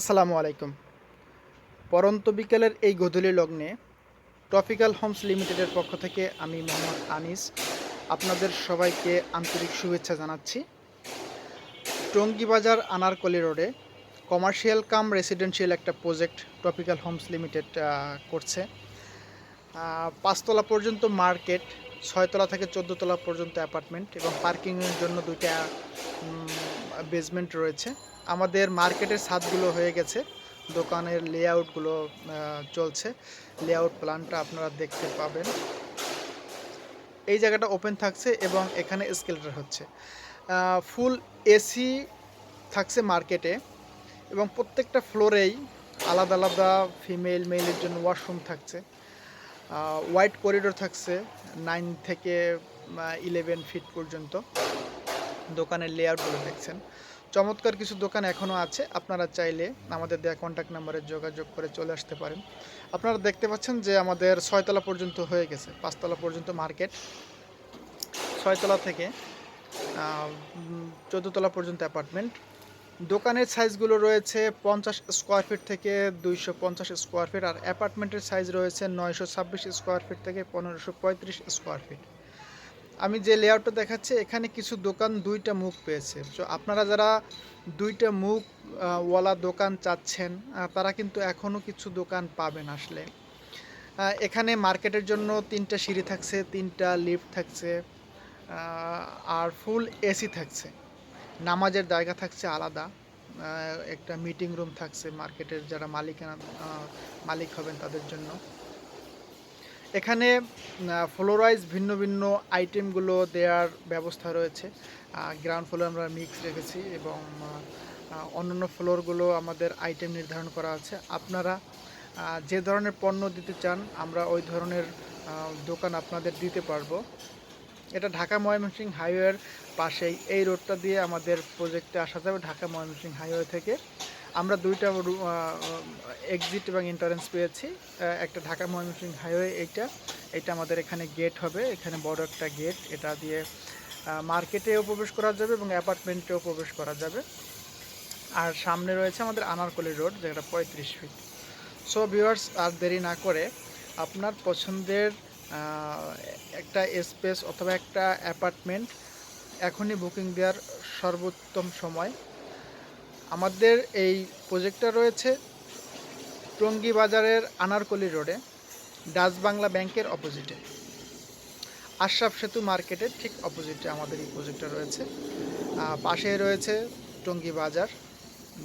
আসসালামু আলাইকুম। পরন্ত বিকেলের এই গধূলি লগ্নে ট্রপিক্যাল হোমস লিমিটেডের পক্ষ থেকে আমি মোহাম্মদ আনিস আপনাদের সবাইকে আন্তরিক শুভেচ্ছা জানাচ্ছি। টঙ্গী বাজার আনারকলি রোডে কমার্শিয়াল কাম রেসিডেন্সিয়াল একটা প্রজেক্ট ট্রপিক্যাল হোমস লিমিটেড করছে। পাঁচতলা পর্যন্ত মার্কেট, ছয়তলা থেকে চোদ্দোতলা পর্যন্ত অ্যাপার্টমেন্ট এবং পার্কিংয়ের জন্য দুইটা বেসমেন্ট রয়েছে। আমাদের মার্কেটের ছাদগুলো হয়ে গেছে। দোকানের লেআউটগুলো চলছে। লেআউট প্ল্যানটা আপনারা দেখতে পাবেন। এই জায়গাটা ওপেন থাকছে এবং এখানে স্কেলেটার হচ্ছে। ফুল এসি থাকছে মার্কেটে এবং প্রত্যেকটা ফ্লোরেই আলাদা আলাদা ফিমেল মেলের জন্য ওয়াশরুম থাকছে। হোয়াইট করিডোর থাকছে নাইন থেকে ইলেভেন ফিট পর্যন্ত। দোকানের লেআউটগুলো দেখছেন। চমৎকার কিছু দোকান এখনও আছে, আপনারা চাইলে আমাদের দেওয়া কন্ট্যাক্ট নাম্বারে যোগাযোগ করে চলে আসতে পারেন। আপনারা দেখতে পাচ্ছেন যে আমাদের ছয়তলা পর্যন্ত হয়ে গেছে, পাঁচতলা পর্যন্ত মার্কেট। ছয়তলা থেকে চোদ্দোতলা পর্যন্ত অ্যাপার্টমেন্ট দোকানের সাইজগুলো রয়েছে পঞ্চাশ স্কোয়ার ফিট থেকে দুইশো পঞ্চাশ স্কোয়ার ফিট আর অ্যাপার্টমেন্টের সাইজ রয়েছে নয়শো ছাব্বিশ স্কোয়ার ফিট থেকে পনেরোশো পঁয়ত্রিশ স্কোয়ার ফিট আমি যে লেআউটটা দেখাচ্ছি, এখানে কিছু দোকান দুইটা মুখ পেয়েছে। তো আপনারা যারা দুইটা মুখ ওয়ালা দোকান চাচ্ছেন তারা কিন্তু এখনও কিছু দোকান পাবেন আসলে। এখানে মার্কেটের জন্য তিনটা সিঁড়ি থাকছে, তিনটা লিফট থাকছে আর ফুল এসি থাকছে। নামাজের জায়গা থাকছে আলাদা একটা মিটিং রুম থাকছে মার্কেটের যারা মালিকানা মালিক হবেন তাদের জন্য। এখানে ফ্লোরাইজ ভিন্ন ভিন্ন আইটেমগুলো দেওয়ার ব্যবস্থা রয়েছে। গ্রাউন্ড ফ্লোর আমরা মিক্স রেখেছি এবং অন্যান্য ফ্লোরগুলো আমাদের আইটেম নির্ধারণ করা আছে। আপনারা যে ধরনের পণ্য দিতে চান, আমরা ওই ধরনের দোকান আপনাদের দিতে পারব। এটা ঢাকা ময়মনসিংহ হাইওয়ের পাশেই। এই রোডটা দিয়ে আমাদের প্রজেক্টে আসা যাবে ঢাকা ময়মনসিংহ হাইওয়ে থেকে। আমরা দুইটা এক্সিট এবং এন্ট্রান্স পেয়েছি। একটা ঢাকা ময়মনসিংহ হাইওয়ে এইটা। এটা আমাদের এখানে গেট হবে। এখানে বড় একটা গেট এটা দিয়ে মার্কেটেও প্রবেশ করা যাবে এবং অ্যাপার্টমেন্টেও প্রবেশ করা যাবে। আর সামনে রয়েছে আমাদের আনারকলি রোড, যেটা পঁয়ত্রিশ ফিট সো ভিউয়ার্স আর দেরি না করে আপনার পছন্দের একটা স্পেস অথবা একটা অ্যাপার্টমেন্ট এখনই বুকিং দেওয়ার সর্বোত্তম সময়। আমাদের এই প্রজেক্টটা রয়েছে টঙ্গী বাজারের আনারকলি রোডে, ডাচ বাংলা ব্যাংকের অপোজিটে আশরাফ সেতু মার্কেটের ঠিক অপোজিটে আমাদের এই প্রজেক্টটা রয়েছে। পাশেই রয়েছে টঙ্গী বাজার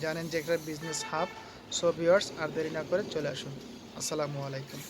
জানেন যে একটা বিজনেস হাব সো ভিউয়ার্স আর দেরি না করে চলে আসুন। আসসালামু আলাইকুম।